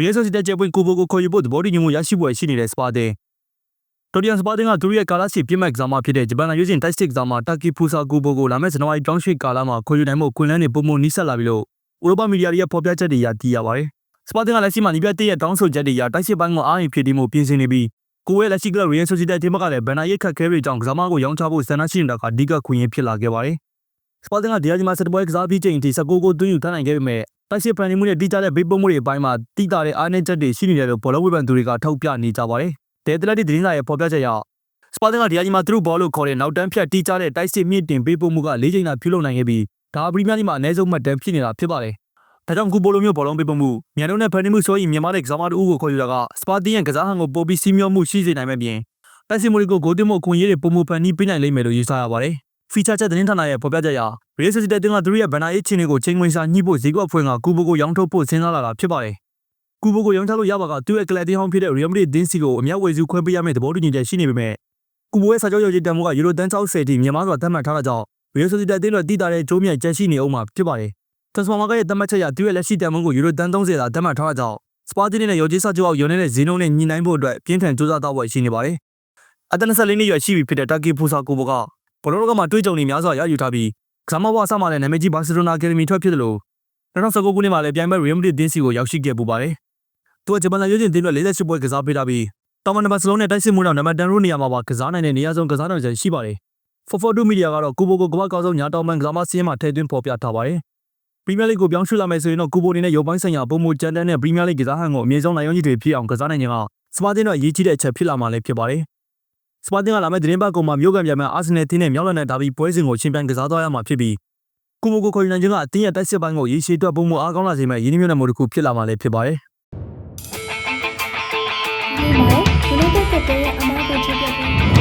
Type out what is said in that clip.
Real Sociedad ကျပွင့်ကိုဘိုကိုခေါ်ယူဖို့သဘောတူညီမှုရရှိပွဲရှိနေတဲ့စပါတင်တော်ဒီယန်စပါတင်ကသူတို့ရဲ့ကာလစီပြစ်မှတ်ကစားမဖြစ်တဲ့ဂျပန်နိုင်ငံရွေးချယ်တိုက်စစ်ကစားမတာကီဖူဆာကိုဘိုကိုလာမယ့်ဇန်နဝါရီတောင်းရွှေ့ကာလမှာခေါ်ယူနိုင်မှုကွန်လန်းတွေပုံမှန်နီးစပ်လာပြီလို့ဥရောပမီဒီယာတွေရဲ့ဖော်ပြချက်တွေအရသိရပါတယ်စပါတင်ကလက်ရှိမှာနီးပြတဲ့ရဲ့တောင်းဆိုချက်တွေအရတိုက်စစ်ပိုင်းကိုအားရင်ဖြစ်တည်မှုပြင်ဆင်နေပြီးကိုဝဲလက်ရှိကလ Real Sociedad တင်းမကလည်းဘန်နာရိတ်ခတ်ခဲတွေကြောင့်ကစားမကိုရောင်းချဖို့ဆန္ဒရှိနေတာကအဓိကခွင့်ရဖြစ်လာခဲ့ပါတယ်စပါတင်ကဒီယာဂျီမှာစက်ပွဲကစားပြီးချိန်အထိ19ကိုသွင်းယူထားနိုင်ခဲ့ပေမဲ့ တိုက်စစ်ဖန်နေမှုနဲ့တိကျတဲ့ဘေးပုံမှုတွေအပိုင်းမှာတိတာတဲ့အားနည်းချက်တွေရှိနေတယ်လို့ဘောလုံးဝေဖန်သူတွေကထောက်ပြနေကြပါတယ်။ဒေသလက်တီသတင်းစာရဲ့ဖော်ပြချက်အရစပါတင်ကဒီယာဂျီမှာသူတို့ဘောလို့ခေါ်တဲ့နောက်တန်းဖြတ်တိကျတဲ့တိုက်စစ်မြင့်တင်ပေးပို့မှုက၄ချိန်သာပြုလုပ်နိုင်ခဲ့ပြီးဒါပရီးမီးယားလိမှာအနည်းဆုံးမှတ်တမ်းဖြစ်နေတာဖြစ်ပါတယ်။ဒါကြောင့်ကူပိုလိုမျိုးဘောလုံးပေးပို့မှုမြန်လုံးနဲ့ဖန်နေမှုဆိုရင်မြန်မာတဲ့ကစားမတို့ကိုခေါ်ယူတာကစပါတင်ရဲ့ကစားဟန်ကိုပိုပြီးစီးမျောမှုရှိစေနိုင်မဲ့ပြင်တိုက်စစ်မှုတွေကိုဂိုးတင်မှုအခွင့်အရေးတွေပုံမှုဖန်နီးပေးနိုင်လိမ့်မယ်လို့ယူဆရပါတယ်။ ဖီချာချက်သတင်းဌာနရဲ့ဖော်ပြချက်အရ Real Sociedad တင်ကသူတို့ရဲ့ဘန်နာရေးချင်းတွေကိုချိန်ဝင်စာညှိဖို့ဈေးကွက်ဖွင့်ကကူဘိုကိုရောင်းထုတ်ဖို့စဉ်းစားလာတာဖြစ်ပါတယ်။ကူဘိုကိုရောင်းချလို့ရပါကသူ့ရဲ့ကလပ်တင်းဟောင်းဖြစ်တဲ့ Real Madrid တင်းစီကိုအမြောက်ဝယ်စုခွဲပေးရမယ့်သဘောတူညီချက်ရှိနေပေမဲ့ကူဘိုရဲ့စာချုပ်ရုပ်ရည်တန်ဖိုးကယူရိုတန်60တိမြန်မာစွာသတ်မှတ်ထားတာကြောင့် Real Sociedad တင်တို့တည်တာတဲ့ဂျိုးမြိုင်ချက်ရှိနေအောင်မှာဖြစ်ပါတယ်။ Transfer Market ရဲ့သတ်မှတ်ချက်အရသူ့ရဲ့လက်ရှိတန်ဖိုးကိုယူရိုတန်30သာသတ်မှတ်ထားတာကြောင့်စပါတင်နဲ့ရော်ဂျီစာချုပ်အောက်ရုံနေတဲ့ဈေးနှုန်းနဲ့ညီနိုင်ဖို့အတွက်ပြင်းထန်ကြိုးစားတော့ဖို့ရှိနေပါတယ်။အသက်24နှစ်ရွယ်ရှိပြီဖြစ်တဲ့တာကီဖူဆာကိုဘိုက ဘောလုံးကမှတွေးကြုံနေများစွာရယူထားပြီးကစားမဘဝအစမှလည်းနာမည်ကြီးဘာစီလိုနာအကယ်ဒမီထွက်ဖြစ်တယ်လို့2019ခုနှစ်မှာလည်းပြိုင်ပွဲ Real Madrid တင်းစီကိုရောက်ရှိခဲ့ပူပါတယ်။သူကဂျပန်နိုင်ငံရွေးချယ်တင်းအတွက်48ပွဲကစားပေးထားပြီးတောင်မန်နံပါတ်စလုံးနဲ့တိုက်စစ်မှုနောက်နံပါတ်10ရိုးနေရာမှာပါကစားနိုင်တဲ့နေရာဆုံးကစားနိုင်ချက်ရှိပါတယ်။ Fofodu Media ကတော့ကူဘိုကိုကမ္ဘာကောင်းဆုံးညာတောင်မန်ကစားမစီးရင်မှာထည့်သွင်းဖော်ပြထားပါတယ်။ Premier League ကိုပြောင်းရွှေ့လာမယ်ဆိုရင်တော့ကူဘိုအနေနဲ့ရုပ်ပိုင်းဆိုင်ရာပုံမှုကြမ်းတမ်းတဲ့ Premier League ကစားဟန်ကိုအမြင့်ဆုံးနိုင်ရောင်းကြီးတွေဖြစ်အောင်ကစားနိုင်ခြင်းကစပါတင်တော့အရေးကြီးတဲ့အချက်ဖြစ်လာမှာလည်းဖြစ်ပါတယ်။ စပါတင်ကလာမယ့်သတင်းပတ်ကုန်မှာမျိုးကံပြန်မဲ့အာဆင်နယ်တင်းနဲ့မြောက်လန်နဲ့ဒါဘီပွဲစဉ်ကိုရှင်ပြိုင်ကစားသွားရမှာဖြစ်ပြီးကူဘိုကိုခေါ်ယူနိုင်ခြင်းကအတင်းရဲ့တိုက်စစ်ပိုင်းကိုရေရှည်တွက်ပုံမှုအားကောင်းလာစေမဲ့ရင်းနှီးမြှုပ်နှံမှုတစ်ခုဖြစ်လာမှာလည်းဖြစ်ပါတယ်။ဒီမှာ United ကတည်းကအမားကိုချပြပြီး